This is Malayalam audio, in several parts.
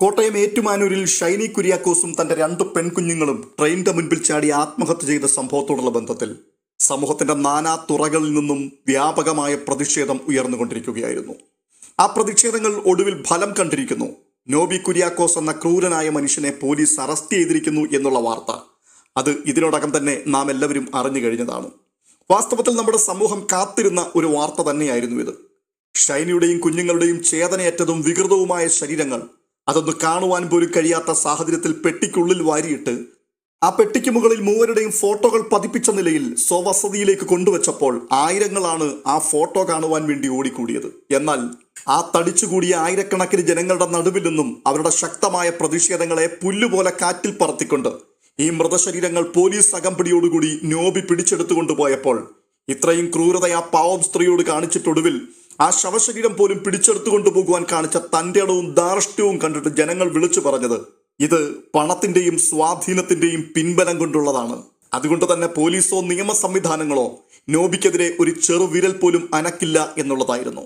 കോട്ടയം ഏറ്റുമാനൂരിൽ ഷൈനി കുര്യാക്കോസും തന്റെ രണ്ട് പെൺകുഞ്ഞുങ്ങളും ട്രെയിനിന്റെ മുൻപിൽ ചാടി ആത്മഹത്യ ചെയ്ത സംഭവത്തോടുള്ള ബന്ധത്തിൽ സമൂഹത്തിന്റെ നാനാ തുറകളിൽ നിന്നും വ്യാപകമായ പ്രതിഷേധം ഉയർന്നുകൊണ്ടിരിക്കുകയായിരുന്നു. ആ പ്രതിഷേധങ്ങൾ ഒടുവിൽ ഫലം കണ്ടിരിക്കുന്നു. നോബി കുര്യാക്കോസ് എന്ന ക്രൂരനായ മനുഷ്യനെ പോലീസ് അറസ്റ്റ് ചെയ്തിരിക്കുന്നു എന്നുള്ള വാർത്ത. അത് ഇതിനോടകം തന്നെ നാം എല്ലാവരും അറിഞ്ഞു കഴിഞ്ഞതാണ്. വാസ്തവത്തിൽ നമ്മുടെ സമൂഹം കാത്തിരുന്ന ഒരു വാർത്ത തന്നെയായിരുന്നു ഇത്. ഷൈനിയുടെയും കുഞ്ഞുങ്ങളുടെയും ചേതനയറ്റതും വികൃതവുമായ ശരീരങ്ങൾ അതൊന്ന് കാണുവാൻ പോലും കഴിയാത്ത സാഹചര്യത്തിൽ പെട്ടിക്കുള്ളിൽ വാരിയിട്ട് ആ പെട്ടിക്ക് മുകളിൽ മൂവരുടെയും ഫോട്ടോകൾ പതിപ്പിച്ച നിലയിൽ സ്വവസതിയിലേക്ക് കൊണ്ടുവച്ചപ്പോൾ ആയിരങ്ങളാണ് ആ ഫോട്ടോ കാണുവാൻ വേണ്ടി ഓടിക്കൂടിയത്. എന്നാൽ ആ തടിച്ചുകൂടിയ ആയിരക്കണക്കിന് ജനങ്ങളുടെ നടുവിൽ നിന്നും അവരുടെ ശക്തമായ പ്രതിഷേധങ്ങളെ പുല്ലുപോലെ കാറ്റിൽ പറത്തിക്കൊണ്ട് ഈ മൃതശരീരങ്ങൾ പോലീസ് അകമ്പടിയോടുകൂടി നോബി പിടിച്ചെടുത്തുകൊണ്ടുപോയപ്പോൾ ഇത്രയും ക്രൂരത ആ പാവം സ്ത്രീയോട് കാണിച്ചിട്ടൊടുവിൽ ആ ശവശരീരം പോലും പിടിച്ചെടുത്തു കൊണ്ടുപോകുവാൻ കാണിച്ച തന്റെ ഇടവും ധാർഷ്ട്യവും കണ്ടിട്ട് ജനങ്ങൾ വിളിച്ചു പറഞ്ഞത് ഇത് പണത്തിന്റെയും സ്വാധീനത്തിന്റെയും പിൻബലം കൊണ്ടുള്ളതാണ്. അതുകൊണ്ട് തന്നെ പോലീസോ നിയമ സംവിധാനങ്ങളോ നോബിക്കെതിരെ ഒരു ചെറുവിരൽ പോലും അനക്കില്ല എന്നുള്ളതായിരുന്നു.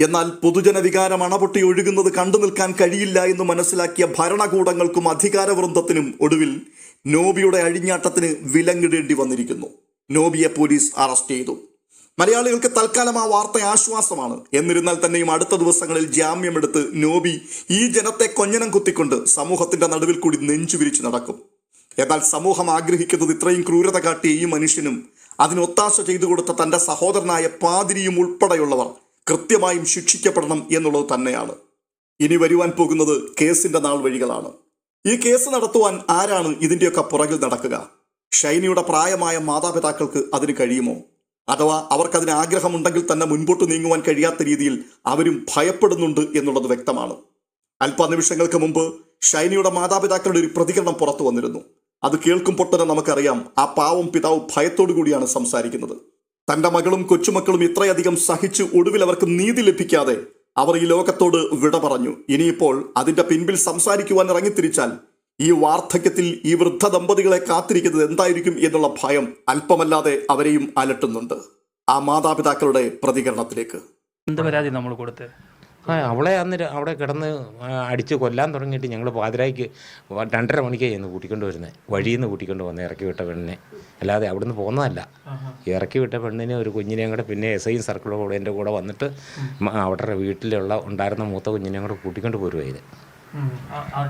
എന്നാൽ പൊതുജന വികാരം അണപൊട്ടി ഒഴുകുന്നത് കണ്ടു നിൽക്കാൻ കഴിയില്ല എന്ന് മനസ്സിലാക്കിയ ഭരണകൂടങ്ങൾക്കും അധികാരവൃന്ദത്തിനും ഒടുവിൽ നോബിയുടെ അഴിഞ്ഞാട്ടത്തിന് വിലങ്ങിടേണ്ടി വന്നിരിക്കുന്നു. നോബിയെ പോലീസ് അറസ്റ്റ് ചെയ്തു. മലയാളികൾക്ക് തൽക്കാലം ആ വാർത്ത ആശ്വാസമാണ്. എന്നിരുന്നാൽ തന്നെയും അടുത്ത ദിവസങ്ങളിൽ ജാമ്യമെടുത്ത് നോബി ഈ ജനത്തെ കൊഞ്ഞനം കുത്തിക്കൊണ്ട് സമൂഹത്തിന്റെ നടുവിൽ കൂടി നെഞ്ചു വിരിച്ചു നടക്കും. എന്നാൽ സമൂഹം ആഗ്രഹിക്കുന്നത് ഇത്രയും ക്രൂരത കാട്ടിയ ഈ മനുഷ്യനും അതിന് ഒത്താശ ചെയ്തു കൊടുത്ത തന്റെ സഹോദരനായ പാതിരിയും ഉൾപ്പെടെയുള്ളവർ കൃത്യമായും ശിക്ഷിക്കപ്പെടണം എന്നുള്ളത് തന്നെയാണ്. ഇനി വരുവാൻ പോകുന്നത് കേസിന്റെ നാൾ വഴികളാണ്. ഈ കേസ് നടത്തുവാൻ ആരാണ് ഇതിന്റെയൊക്കെ പുറകിൽ നടക്കുക? ഷൈനിയുടെ പ്രായമായ മാതാപിതാക്കൾക്ക് അതിന് കഴിയുമോ? അഥവാ അവർക്കതിന് ആഗ്രഹമുണ്ടെങ്കിൽ തന്നെ മുൻപോട്ട് നീങ്ങുവാൻ കഴിയാത്ത രീതിയിൽ അവരും ഭയപ്പെടുന്നുണ്ട് എന്നുള്ളത് വ്യക്തമാണ്. അല്പനിമിഷങ്ങൾക്ക് മുമ്പ് ഷൈനിയുടെ മാതാപിതാക്കളുടെ ഒരു പ്രതികരണം പുറത്തു വന്നിരുന്നു. അത് കേൾക്കുമ്പോൾ തന്നെ നമുക്കറിയാം ആ പാവം പിതാവ് ഭയത്തോടു കൂടിയാണ് സംസാരിക്കുന്നത്. തന്റെ മകളും കൊച്ചുമക്കളും ഇത്രയധികം സഹിച്ച് ഒടുവിൽ അവർക്ക് നീതി ലഭിക്കാതെ അവർ ഈ ലോകത്തോട് വിട പറഞ്ഞു. ഇനിയിപ്പോൾ അതിന്റെ പിൻപിൽ സംസാരിക്കുവാൻ ഇറങ്ങിത്തിരിച്ചാൽ ഈ വാർദ്ധക്യത്തിൽ ഈ വൃദ്ധ ദമ്പതികളെ കാത്തിരിക്കുന്നത് എന്തായിരിക്കും എന്നുള്ള ഭയം അല്പമല്ലാതെ അവരെയും അലട്ടുന്നുണ്ട്. ആ മാതാപിതാക്കളുടെ പ്രതികരണത്തിലേക്ക്. എന്ത് പരാതി നമ്മൾ കൊടുത്ത്? ആ അവളെ അന്ന് അവിടെ കിടന്ന് അടിച്ച് കൊല്ലാൻ തുടങ്ങിയിട്ട് ഞങ്ങൾ പാതിരായ്ക്ക് രണ്ടര മണിക്കാണ് ചെന്ന് കൂട്ടിക്കൊണ്ട് വരുന്നത് വഴിയിൽ നിന്ന് കൂട്ടിക്കൊണ്ട് വന്ന് ഇറക്കി വിട്ട പെണ്ണിനെ. അല്ലാതെ അവിടുന്ന് പോകുന്നതല്ല. ഇറക്കി വിട്ട പെണ്ണിനെ ഒരു കുഞ്ഞിനെയും കൂടെ പിന്നെ എസ് ഐയും സർക്കിളും കൂടെ എന്റെ കൂടെ വന്നിട്ട് അവരുടെ വീട്ടിലുള്ള ഉണ്ടായിരുന്ന മൂത്ത കുഞ്ഞിനെയും കൂടെ കൂട്ടിക്കൊണ്ട് അ-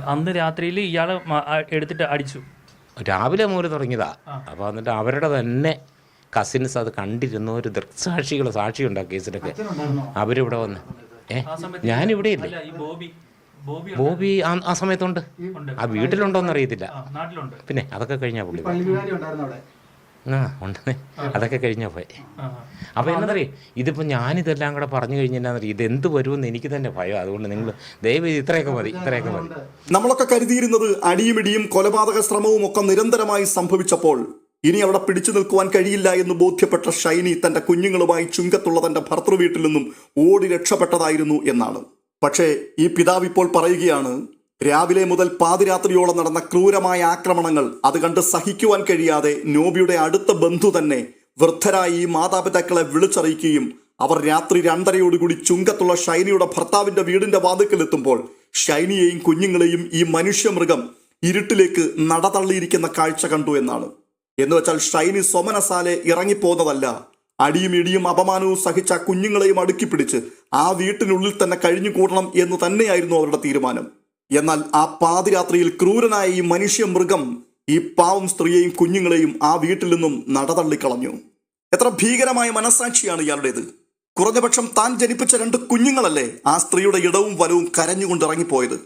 അന്ന് രാത്രിയിൽ ഇയാൾ എടുത്തിട്ട് അടിച്ചു. രാവിലെ മൂല തുടങ്ങിയതാ. അപ്പോൾ എന്നിട്ട് അവരുടെ തന്നെ കസിൻസ് അത് കണ്ടിരുന്ന ഒരു ദൃക്സാക്ഷികൾ സാക്ഷിയുണ്ട് ആ കേസിലൊക്കെ. അവരിവിടെ വന്ന്. ഏ? ഞാനിവിടെ ഇല്ല? ബോബി. ആ സമയത്തുണ്ട്. ആ വീട്ടിലുണ്ടോന്നറിയത്തില്ല. പിന്നെ അതൊക്കെ കഴിഞ്ഞാ പുള്ളി ആ ഉണ്ടെന്നേ. അതൊക്കെ കഴിഞ്ഞാ പോയി. അപ്പോൾ എന്നറിയ ഇതിപ്പോൾ ഞാനിതെല്ലാം കൂടെ പറഞ്ഞു കഴിഞ്ഞാൽ ഇത് എന്ത് വരുമെന്ന് എനിക്ക് തന്നെ ഭയം. അതുകൊണ്ട് നിങ്ങൾ ദയവ് ചെയ്ത് ഇത്രയൊക്കെ മതി ഇത്രയൊക്കെ മതി. നമ്മളൊക്കെ കരുതിയിരുന്നത് അടിയുമിടിയും കൊലപാതക ശ്രമവും ഒക്കെ നിരന്തരമായി സംഭവിച്ചപ്പോൾ ഇനി അവിടെ പിടിച്ചു നിൽക്കുവാൻ കഴിയില്ല എന്ന് ബോധ്യപ്പെട്ട ഷൈനി തന്റെ കുഞ്ഞുങ്ങളുമായി ചുങ്കത്തുള്ള തന്റെ ഭർത്തൃ വീട്ടിൽ നിന്നും ഓടി രക്ഷപ്പെട്ടതായിരുന്നു എന്നാണ്. പക്ഷേ ഈ പിതാവ് ഇപ്പോൾ പറയുകയാണ് രാവിലെ മുതൽ പാതിരാത്രിയോളം നടന്ന ക്രൂരമായ ആക്രമണങ്ങൾ അത് കണ്ട് സഹിക്കുവാൻ കഴിയാതെ നോബിയുടെ അടുത്ത ബന്ധു തന്നെ വൃദ്ധരായി മാതാപിതാക്കളെ വിളിച്ചറിയിക്കുകയും അവർ രാത്രി രണ്ടരയോടുകൂടി ചുങ്കത്തുള്ള ഷൈനിയുടെ ഭർത്താവിന്റെ വീടിന്റെ വാതിക്കലെത്തുമ്പോൾ ഷൈനിയെയും കുഞ്ഞുങ്ങളെയും ഈ മനുഷ്യമൃഗം ഇരുട്ടിലേക്ക് നടതള്ളിയിരിക്കുന്ന കാഴ്ച കണ്ടു എന്നാണ്. എന്ന് വെച്ചാൽ ഷൈനി സ്വമനസാലെ ഇറങ്ങിപ്പോകുന്നതല്ല അടിയും ഇടിയും അപമാനവും സഹിച്ച കുഞ്ഞുങ്ങളെയും അടുക്കിപ്പിടിച്ച് ആ വീട്ടിനുള്ളിൽ തന്നെ കഴിഞ്ഞു കൂടണം എന്ന് തന്നെയായിരുന്നു അവരുടെ തീരുമാനം. എന്നാൽ ആ പാതിരാത്രിയിൽ ക്രൂരനായ ഈ മനുഷ്യ മൃഗം ഈ പാവം സ്ത്രീയെയും കുഞ്ഞുങ്ങളെയും ആ വീട്ടിൽ നിന്നും നടതള്ളിക്കളഞ്ഞു. എത്ര ഭീകരമായ മനസാക്ഷിയാണ് ഇയാളുടേത്. കുറഞ്ഞപക്ഷം താൻ ജനിപ്പിച്ച രണ്ട് കുഞ്ഞുങ്ങളല്ലേ ആ സ്ത്രീയുടെ ഇടവും വലവും കരഞ്ഞുകൊണ്ട് ഇറങ്ങിപ്പോയത്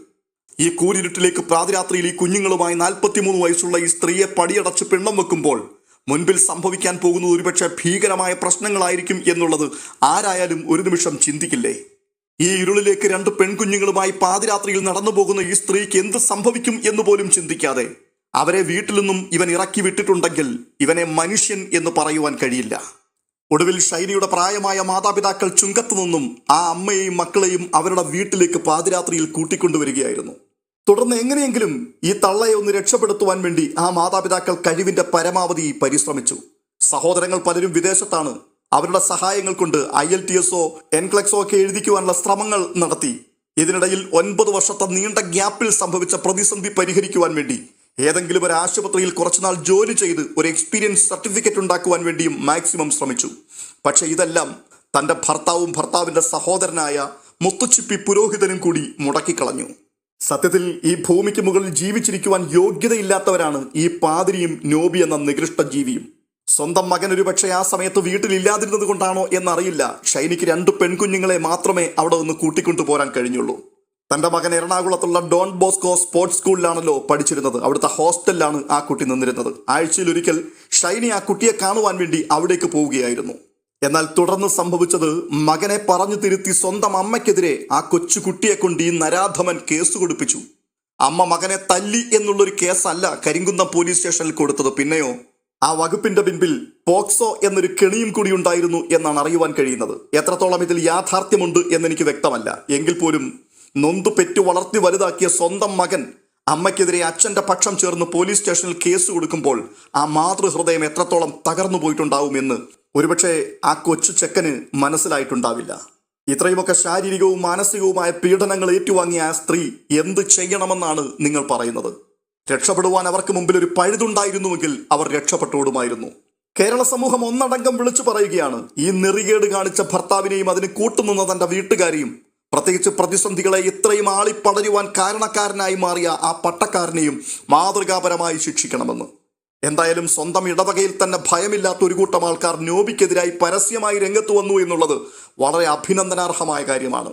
ഈ കൂരിരുട്ടിലേക്ക് പ്രാതിരാത്രിയിൽ ഈ കുഞ്ഞുങ്ങളുമായി നാൽപ്പത്തിമൂന്ന് വയസ്സുള്ള ഈ സ്ത്രീയെ പടിയടച്ച് പിണ്ണം വെക്കുമ്പോൾ മുൻപിൽ സംഭവിക്കാൻ പോകുന്നത് ഒരുപക്ഷെ ഭീകരമായ പ്രശ്നങ്ങളായിരിക്കും എന്നുള്ളത് ആരായാലും ഒരു നിമിഷം ചിന്തിക്കില്ലേ? ഈ ഇരുളിലേക്ക് രണ്ട് പെൺകുഞ്ഞുങ്ങളുമായി പാതിരാത്രിയിൽ നടന്നു പോകുന്ന ഈ സ്ത്രീക്ക് എന്ത് സംഭവിക്കും എന്ന് പോലും ചിന്തിക്കാതെ അവരെ വീട്ടിൽ നിന്നും ഇവൻ ഇറക്കി വിട്ടിട്ടുണ്ടെങ്കിൽ ഇവനെ മനുഷ്യൻ എന്ന് പറയുവാൻ കഴിയില്ല. ഒടുവിൽ ഷൈനിയുടെ പ്രായമായ മാതാപിതാക്കൾ ചുങ്കത്തു നിന്നും ആ അമ്മയെയും മക്കളെയും അവരുടെ വീട്ടിലേക്ക് പാതിരാത്രിയിൽ കൂട്ടിക്കൊണ്ടുവരികയായിരുന്നു. തുടർന്ന് എങ്ങനെയെങ്കിലും ഈ തള്ളയെ ഒന്ന് രക്ഷപ്പെടുത്തുവാൻ വേണ്ടി ആ മാതാപിതാക്കൾ കഴിവിന്റെ പരമാവധി പരിശ്രമിച്ചു. സഹോദരങ്ങൾ പലരും വിദേശത്താണ് അവരുടെ സഹായങ്ങൾ കൊണ്ട് ഐ എൽ ടി എസോ എൻക്ലക്സോ ഒക്കെ എഴുതിക്കുവാനുള്ള ശ്രമങ്ങൾ നടത്തി. ഇതിനിടയിൽ ഒൻപത് വർഷത്തെ നീണ്ട ഗ്യാപ്പിൽ സംഭവിച്ച പ്രതിസന്ധി പരിഹരിക്കുവാൻ വേണ്ടി ഏതെങ്കിലും ഒരു ആശുപത്രിയിൽ കുറച്ചുനാൾ ജോലി ചെയ്ത് ഒരു എക്സ്പീരിയൻസ് സർട്ടിഫിക്കറ്റ് ഉണ്ടാക്കുവാൻ വേണ്ടിയും മാക്സിമം ശ്രമിച്ചു. പക്ഷെ ഇതെല്ലാം തന്റെ ഭർത്താവും ഭർത്താവിന്റെ സഹോദരനായ മുത്തുച്ചിപ്പി പുരോഹിതനും കൂടി മുടക്കിക്കളഞ്ഞു. സത്യത്തിൽ ഈ ഭൂമിക്ക് മുകളിൽ ജീവിച്ചിരിക്കുവാൻ യോഗ്യതയില്ലാത്തവരാണ് ഈ പാതിരിയും നോബി എന്ന നികൃഷ്ട ജീവിയും. സ്വന്തം മകൻ ഒരുപക്ഷെ ആ സമയത്ത് വീട്ടിലില്ലാതിരുന്നത് കൊണ്ടാണോ എന്നറിയില്ല. ഷൈനിക്ക് രണ്ട് പെൺകുഞ്ഞുങ്ങളെ മാത്രമേ അവിടെ ഒന്ന് കൂട്ടിക്കൊണ്ടു പോരാൻ കഴിഞ്ഞുള്ളൂ. തന്റെ മകൻ എറണാകുളത്തുള്ള ഡോൺ ബോസ്കോ സ്പോർട്സ് സ്കൂളിലാണല്ലോ പഠിച്ചിരുന്നത്. അവിടുത്തെ ഹോസ്റ്റലിലാണ് ആ കുട്ടി നിന്നിരുന്നത്. ആഴ്ചയിൽ ഒരിക്കൽ ഷൈനി ആ കുട്ടിയെ കാണുവാൻ വേണ്ടി അവിടേക്ക് പോവുകയായിരുന്നു. എന്നാൽ തുടർന്ന് സംഭവിച്ചത് മകനെ പറഞ്ഞു തിരുത്തി സ്വന്തം അമ്മയ്ക്കെതിരെ ആ കൊച്ചു കുട്ടിയെ കൊണ്ട് ഈ നരാധമൻ കേസ് കൊടുപ്പിച്ചു. അമ്മ മകനെ തല്ലി എന്നുള്ളൊരു കേസല്ല കരിങ്കുന്നം പോലീസ് സ്റ്റേഷനിൽ കൊടുത്തത്. പിന്നെയോ ആ വകുപ്പിന്റെ പിൻപിൽ പോക്സോ എന്നൊരു കെണിയും കൂടി ഉണ്ടായിരുന്നു എന്നാണ് അറിയുവാൻ കഴിയുന്നത്. എത്രത്തോളം ഇതിൽ യാഥാർത്ഥ്യമുണ്ട് എന്നെനിക്ക് വ്യക്തമല്ല. എങ്കിൽ പോലും നൊന്തു പെറ്റു വളർത്തി വലുതാക്കിയ സ്വന്തം മകൻ അമ്മയ്ക്കെതിരെ അച്ഛന്റെ പക്ഷം ചേർന്ന് പോലീസ് സ്റ്റേഷനിൽ കേസ് കൊടുക്കുമ്പോൾ ആ മാതൃഹൃദയം എത്രത്തോളം തകർന്നു പോയിട്ടുണ്ടാവുമെന്ന് ഒരുപക്ഷെ ആ കൊച്ചു ചെക്കന് മനസ്സിലായിട്ടുണ്ടാവില്ല. ഇത്രയുമൊക്കെ ശാരീരികവും മാനസികവുമായ പീഡനങ്ങൾ ഏറ്റുവാങ്ങിയ ആ സ്ത്രീ എന്ത് ചെയ്യണമെന്നാണ് നിങ്ങൾ പറയുന്നത്? രക്ഷപ്പെടുവാൻ അവർക്ക് മുമ്പിൽ ഒരു പഴുതുണ്ടായിരുന്നുവെങ്കിൽ അവർ രക്ഷപ്പെട്ടോടുമായിരുന്നു. കേരള സമൂഹം ഒന്നടങ്കം വിളിച്ചു പറയുകയാണ് ഈ നെറികേട് കാണിച്ച ഭർത്താവിനെയും അതിന് കൂട്ടുനിന്ന തന്റെ വീട്ടുകാരെയും പ്രത്യേകിച്ച് പ്രതിസന്ധികളെ ഇത്രയും ആളിപ്പടരുവാൻ കാരണക്കാരനായി മാറിയ ആ പട്ടക്കാരനെയും മാതൃകാപരമായി ശിക്ഷിക്കണമെന്ന്. എന്തായാലും സ്വന്തം ഇടവകയിൽ തന്നെ ഭയമില്ലാത്ത ഒരു കൂട്ടം ആൾക്കാർ നോബിക്കെതിരായി പരസ്യമായി രംഗത്ത് വന്നു എന്നുള്ളത് വളരെ അഭിനന്ദനാർഹമായ കാര്യമാണ്.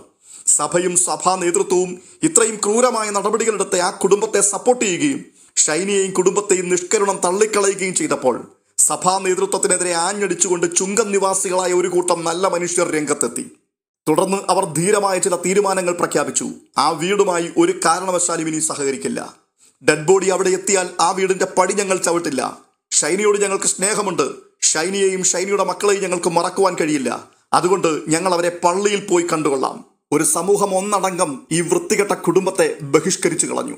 സഭയും സഭാ നേതൃത്വവും ഇത്രയും ക്രൂരമായ നടപടികളെടുത്ത് ആ കുടുംബത്തെ സപ്പോർട്ട് ചെയ്യുകയും ഷൈനിയെയും കുടുംബത്തെയും നിഷ്കരുണം തള്ളിക്കളയുകയും ചെയ്തപ്പോൾ സഭാ നേതൃത്വത്തിനെതിരെ ആഞ്ഞടിച്ചുകൊണ്ട് ചുങ്കം നിവാസികളായ ഒരു കൂട്ടം നല്ല മനുഷ്യർ രംഗത്തെത്തി. തുടർന്ന് അവർ ധീരമായ ചില തീരുമാനങ്ങൾ പ്രഖ്യാപിച്ചു. ആ വീടുമായി ഒരു കാരണവശാലും ഇനി സഹകരിക്കില്ല. ഡെഡ് ബോഡി അവിടെ എത്തിയാൽ ആ വീടിന്റെ പടി ഞങ്ങൾ ചവിട്ടില്ല. ഷൈനിയോട് ഞങ്ങൾക്ക് സ്നേഹമുണ്ട്. ഷൈനിയെയും ഷൈനിയുടെ മക്കളെയും ഞങ്ങൾക്ക് മറക്കുവാൻ കഴിയില്ല. അതുകൊണ്ട് ഞങ്ങൾ അവരെ പള്ളിയിൽ പോയി കണ്ടുകൊള്ളാം. ഒരു സമൂഹം ഒന്നടങ്കം ഈ വൃത്തികെട്ട കുടുംബത്തെ ബഹിഷ്കരിച്ചു കളഞ്ഞു.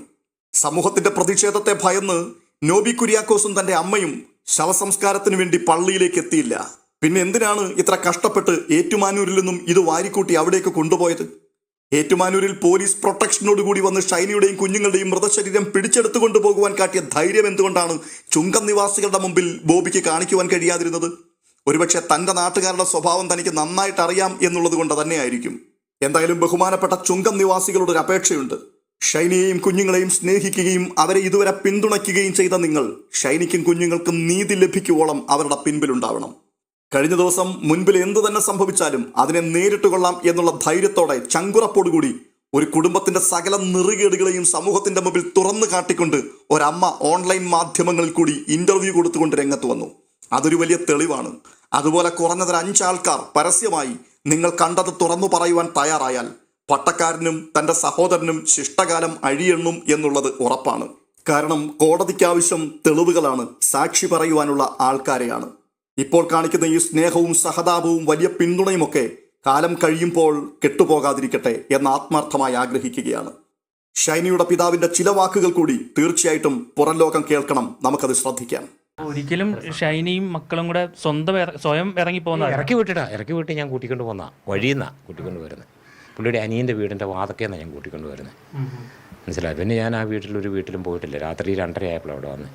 സമൂഹത്തിന്റെ പ്രതിഷേധത്തെ ഭയന്ന് നോബി കുര്യാക്കോസും തന്റെ അമ്മയും ശവസംസ്കാരത്തിന് വേണ്ടി പള്ളിയിലേക്ക് എത്തിയില്ല. പിന്നെ എന്തിനാണ് ഇത്ര കഷ്ടപ്പെട്ട് ഏറ്റുമാനൂരിൽ നിന്നും ഇത് വാരിക്കൂട്ടി അവിടേക്ക് കൊണ്ടുപോയത്? ഏറ്റുമാനൂരിൽ പോലീസ് പ്രൊട്ടക്ഷനോടുകൂടി വന്ന് ഷൈനിയുടെയും കുഞ്ഞുങ്ങളുടെയും മൃതശരീരം പിടിച്ചെടുത്തു കൊണ്ടുപോകുവാൻ കാട്ടിയ ധൈര്യം എന്തുകൊണ്ടാണ് ചുങ്കം നിവാസികളുടെ മുമ്പിൽ ബോബിക്ക് കാണിക്കുവാൻ കഴിയാതിരുന്നത്? ഒരുപക്ഷെ തന്റെ നാട്ടുകാരുടെ സ്വഭാവം തനിക്ക് നന്നായിട്ട് അറിയാം എന്നുള്ളത് കൊണ്ട് തന്നെയായിരിക്കും. എന്തായാലും ബഹുമാനപ്പെട്ട ചുങ്കം നിവാസികളുടെ ഒരു അപേക്ഷയുണ്ട്. ഷൈനിയെയും കുഞ്ഞുങ്ങളെയും സ്നേഹിക്കുകയും അവരെ ഇതുവരെ പിന്തുണയ്ക്കുകയും ചെയ്ത നിങ്ങൾ ഷൈനിക്കും കുഞ്ഞുങ്ങൾക്കും നീതി ലഭിക്കുവോളം അവരുടെ പിൻപിലുണ്ടാവണം. കഴിഞ്ഞ ദിവസം മുൻപിൽ എന്തു തന്നെ സംഭവിച്ചാലും അതിനെ നേരിട്ട് കൊള്ളാം എന്നുള്ള ധൈര്യത്തോടെ ചങ്കുറപ്പോടുകൂടി ഒരു കുടുംബത്തിന്റെ സകല നെറുകേടുകളെയും സമൂഹത്തിന്റെ മുമ്പിൽ തുറന്നു കാട്ടിക്കൊണ്ട് ഒരമ്മ ഓൺലൈൻ മാധ്യമങ്ങളിൽ കൂടി ഇന്റർവ്യൂ കൊടുത്തുകൊണ്ട് രംഗത്ത് വന്നു. അതൊരു വലിയ തെളിവാണ്. അതുപോലെ കുറഞ്ഞതൊരു അഞ്ചാൾക്കാർ പരസ്യമായി നിങ്ങൾ കണ്ടത് തുറന്നു പറയുവാൻ തയ്യാറായാൽ പട്ടക്കാരനും തന്റെ സഹോദരനും ശിഷ്ടകാലം അഴിയെണ്ണും എന്നുള്ളത് ഉറപ്പാണ്. കാരണം കോടതിക്കാവശ്യം തെളിവുകളാണ് സാക്ഷി പറയുവാനുള്ള ആൾക്കാരെയാണ്. ഇപ്പോൾ കാണിക്കുന്ന ഈ സ്നേഹവും സഹതാപവും വലിയ പിന്തുണയുമൊക്കെ കാലം കഴിയുമ്പോൾ കെട്ടുപോകാതിരിക്കട്ടെ എന്ന് ആത്മാർത്ഥമായി ആഗ്രഹിക്കുകയാണ്. ഷൈനിയുടെ പിതാവിന്റെ ചില വാക്കുകൾ കൂടി തീർച്ചയായിട്ടും പുറം ലോകം കേൾക്കണം നമുക്കത് ശ്രദ്ധിക്കാം. ഒരിക്കലും ഷൈനിയും മക്കളും കൂടെ സ്വന്തം സ്വയം ഇറങ്ങി പോകുന്ന ഇറക്കി വിട്ടിട്ടാ ഇറക്കി വിട്ട് ഞാൻ കൂട്ടിക്കൊണ്ട് പോന്നാ. വഴിയെന്നാ കൂട്ടിക്കൊണ്ട് വരുന്നത് പുള്ളിയുടെ അനിയന്റെ വീടിന്റെ വാതക്കേന്നാണ് ഞാൻ കൂട്ടിക്കൊണ്ട് വരുന്നത് മനസ്സിലായി? പിന്നെ ഞാൻ ആ വീട്ടിൽ ഒരു വീട്ടിലും പോയിട്ടില്ല. രാത്രി രണ്ടര ആയപ്പോൾ അവിടെ വന്ന്.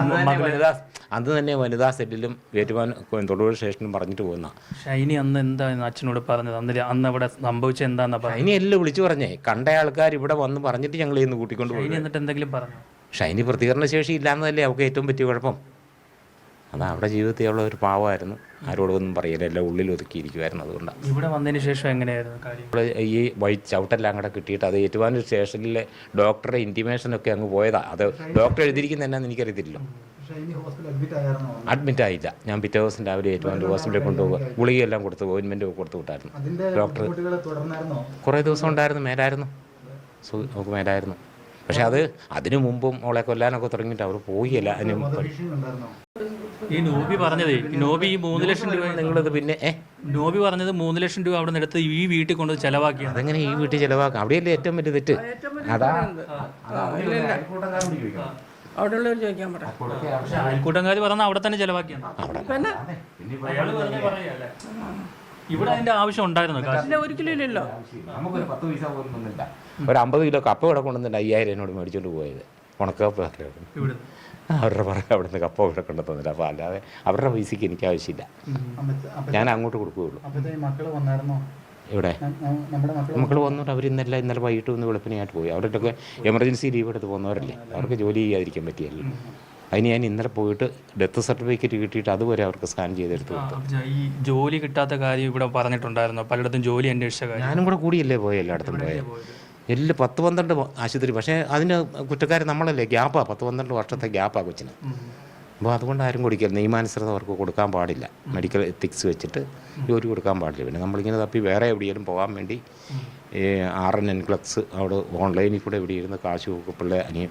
അന്ന് തന്നെ വനിതാ അന്ന് തന്നെ വനിതാ സെറ്റിലും ഏറ്റുമാൻ തൊടുപുഴ സ്റ്റേഷനിലും പറഞ്ഞിട്ട് പോകുന്ന ഷൈനി അന്ന് എന്താ അച്ഛനോട് പറഞ്ഞത്? അന്ന് അന്ന് അവിടെ സംഭവിച്ചത് എന്താന്ന് പറഞ്ഞത്? ഷൈനി എല്ലാം വിളിച്ചു പറഞ്ഞേ. കണ്ട ആൾക്കാർ ഇവിടെ വന്ന് പറഞ്ഞിട്ട് ഞങ്ങൾ ഇന്ന് കൂട്ടിക്കൊണ്ട് പോയി എന്നിട്ട് എന്തെങ്കിലും പറഞ്ഞു? ഷൈനി പ്രതികരണ ശേഷി ഇല്ലാന്നതല്ലേ അവൾക്ക് ഏറ്റവും പറ്റിയ കുഴപ്പം? അതാ അവിടെ ജീവിതത്തിൽ അവളെ ഒരു പാവമായിരുന്നു. ആരോടൊന്നും പറയില്ല എല്ലാം ഉള്ളിൽ ഒതുക്കിയിരിക്കുമായിരുന്നു അതുകൊണ്ടാണ്. ഇവിടെ വന്നതിന് ശേഷം എങ്ങനെയായിരുന്നു കാര്യം? നമ്മൾ ഈ വഴി ചവിട്ടെല്ലാം കൂടെ കിട്ടിയിട്ട് അത് ഏറ്റുമാനൂർ സ്റ്റേഷനിലെ ഡോക്ടറുടെ ഇന്റിമേഷനൊക്കെ അങ്ങ് പോയതാണ് അത് ഡോക്ടർ എഴുതിയിരിക്കുന്ന എന്നാന്ന് എനിക്കറിയത്തില്ല അഡ്മിറ്റ് ആയില്ല. ഞാൻ പിറ്റേ ദിവസം രാവിലെ ഏറ്റുമാനൂർ ഹോസ്പിറ്റലിൽ കൊണ്ടുപോകുക ഗുളികയെല്ലാം കൊടുത്ത് ഓയിൻമെന്റ് കൊടുത്തു വിട്ടായിരുന്നു. ഡോക്ടർ കുറേ ദിവസം ഉണ്ടായിരുന്നു. മേലായിരുന്നു. സു നമുക്ക് മേലായിരുന്നു. പക്ഷെ അത് അതിനു മുമ്പും അവളെ കൊല്ലാനൊക്കെ തുടങ്ങിയിട്ട് അവർ പോയില്ല അതിന് മുമ്പ്. ഈ നോബി പറഞ്ഞതേ നോബി ഈ മൂന്ന് ലക്ഷം രൂപ നിങ്ങളിത് പിന്നെ ഏ? നോബി പറഞ്ഞത് മൂന്ന് ലക്ഷം രൂപ അവിടെ നിന്ന് എടുത്ത് ഈ വീട്ടിൽ കൊണ്ട് ചെലവാക്കി അതെങ്ങനെ ഈ വീട്ടിൽ ചെലവാക്കാം? അവിടെയല്ലേ ഏറ്റവും വലിയ തെറ്റ്? അതാ അവിടെയുള്ളവർ ചോദിക്കാൻ പറയാം അയൽക്കൂട്ടംകാർ പറഞ്ഞ അവിടെ തന്നെ ചെലവാക്കിയാണ്. ഇവിടെ അതിന്റെ ആവശ്യം ഉണ്ടായിരുന്നു ഒരിക്കലും ഇല്ലല്ലോ. നമുക്കൊരു പത്ത് പൈസ പോലും ഒരു അമ്പത് കിലോ കപ്പ ഇവിടെ കൊണ്ടുവന്നിട്ട് അയ്യായിരം എന്നോട് മേടിച്ചോണ്ട് പോയത്. ഉണക്കപ്പ ഇവിടെ. അവരുടെ പുറകെ അവിടെ നിന്ന് കപ്പ ഇവിടെ കൊണ്ടു തന്നില്ല. അപ്പോൾ അല്ലാതെ അവരുടെ പൈസയ്ക്ക് എനിക്ക് ആവശ്യമില്ല. ഞാൻ അങ്ങോട്ട് കൊടുക്കുകയുള്ളൂ അപ്പോഴത്തെ മക്കൾ വന്നായിരുന്നോ? ഇവിടെ മക്കൾ വന്നിട്ട് അവർ ഇന്നലെ ഇന്നലെ വൈകിട്ട് ഒന്ന് വെളുപ്പിനായിട്ട് പോയി. അവരുടെയൊക്കെ എമർജൻസി ലീവ് എടുത്ത് പോകുന്നവരല്ലേ? അവർക്ക് ജോലി ചെയ്യാതിരിക്കാൻ പറ്റിയല്ലോ? അതിന് ഞാൻ ഇന്നലെ പോയിട്ട് ഡെത്ത് സർട്ടിഫിക്കറ്റ് കിട്ടിയിട്ട് അതുവരെ അവർക്ക് സ്കാൻ ചെയ്തെടുത്ത് കൊടുത്തു ഈ ജോലി കിട്ടാത്ത കാര്യം ഇവിടെ പറഞ്ഞിട്ടുണ്ടായിരുന്നു? പലയിടത്തും ജോലി അന്വേഷിച്ച കാര്യം. ഞാനും കൂടെ കൂടിയല്ലേ പോയി? എല്ലായിടത്തും പോയത്? എല്ലാം പത്ത് പന്ത്രണ്ട് ആശുപത്രി. പക്ഷേ അതിന് കുറ്റക്കാർ നമ്മളല്ലേ? ഗ്യാപ്പാണ് പത്ത് പന്ത്രണ്ട് വർഷത്തെ ഗ്യാപ്പാണ് കൊച്ചിന്. അപ്പോൾ അതുകൊണ്ട് ആരും കുടിക്കില്ല നിയമാനുസൃതം അവർക്ക് കൊടുക്കാൻ പാടില്ല. മെഡിക്കൽ എത്തിക്സ് വെച്ചിട്ട് ജോലി കൊടുക്കാൻ പാടില്ല. പിന്നെ നമ്മളിങ്ങനെ തപ്പി വേറെ എവിടെയെങ്കിലും പോകാൻ വേണ്ടി ആർ എൻ എൻക്ലക്സ് അവിടെ ഓൺലൈനിൽ കൂടെ എവിടെ ഇരുന്ന് കാശ് പിള്ളേ അനിയ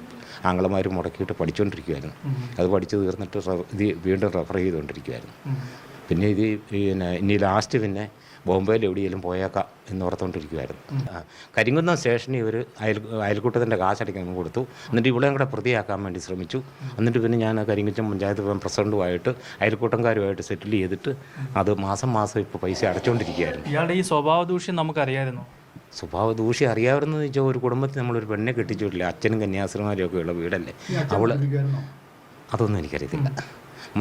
ആങ്ങളമാർ മുടക്കിയിട്ട് പഠിച്ചുകൊണ്ടിരിക്കുമായിരുന്നു അത് പഠിച്ചു തീർന്നിട്ട് ഇത് വീണ്ടും റെഫർ ചെയ്തുകൊണ്ടിരിക്കുമായിരുന്നു പിന്നെ ഇത് പിന്നെ ഇനി ലാസ്റ്റ് പിന്നെ ബോംബെയിൽ എവിടെയെങ്കിലും പോയേക്കാം. എന്ന് ഓർത്തുകൊണ്ടിരിക്കുമായിരുന്നു കരിങ്കുന്ന കരിങ്കുന്നം സ്റ്റേഷനിൽ ഇവർ അയൽ അയൽക്കൂട്ടത്തിന്റെ കാശടിക്കാൻ കൊടുത്തു. എന്നിട്ട് ഇവിടെ കൂടെ പ്രതിയാക്കാൻ വേണ്ടി ശ്രമിച്ചു. എന്നിട്ട് പിന്നെ ഞാൻ ആ കരിങ്കുറ്റം പഞ്ചായത്ത് പ്രസിഡന്റുമായിട്ട് പ്രസിഡന്റുമായിട്ട് അയൽക്കൂട്ടംകാരുമായിട്ട് സെറ്റിൽ ചെയ്തിട്ട് അത് മാസം മാസം ഇപ്പോൾ പൈസ അടച്ചുകൊണ്ടിരിക്കുകയായിരുന്നു ഇയാളുടെ ഈ സ്വഭാവ ദൂഷ്യം നമുക്കറിയായിരുന്നു സ്വഭാവ ദൂഷ്യം അറിയാവുന്നതെന്ന് വെച്ചാൽ ഒരു കുടുംബത്തിൽ നമ്മളൊരു പെണ്ണെ കെട്ടിച്ചിട്ടില്ല. അച്ഛനും കന്യാസ്ത്രീമാരും ഒക്കെ ഉള്ള വീടല്ലേ? അവൾ അതൊന്നും എനിക്കറിയത്തില്ല.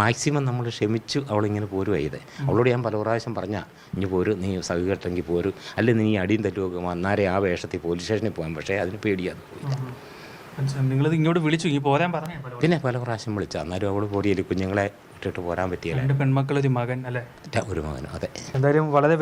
മാക്സിമം നമ്മൾ ക്ഷമിച്ചു അവളിങ്ങനെ പോരുക ചെയ്തേ. അവളോട് ഞാൻ പല പ്രാവശ്യം പറഞ്ഞ ഇനി പോരു നീ സഹികെട്ടെങ്കിൽ പോരു. അല്ലെ നീ അടിയും തല്ലുമൊക്കെ വന്നാരെ ആ വേഷത്തിൽ പോലീസ് സ്റ്റേഷനിൽ പോകാൻ പക്ഷേ അതിന് പേടിയാതെ പോയില്ല നിങ്ങളിത് ഇങ്ങോട്ട് വിളിച്ചു. ഈ പോരാൻ പറഞ്ഞു പിന്നെ പല പ്രാവശ്യം വിളിച്ചു. അന്നേരം അവൾ പോടിയില്ല കുഞ്ഞുങ്ങളെ വിട്ടിട്ട് പോരാൻ പറ്റിയില്ല? രണ്ട് പെൺമക്കൾ ഒരു മകൻ അല്ലേ? ഒരു മകൻ അതെ. എന്തായാലും വളരെ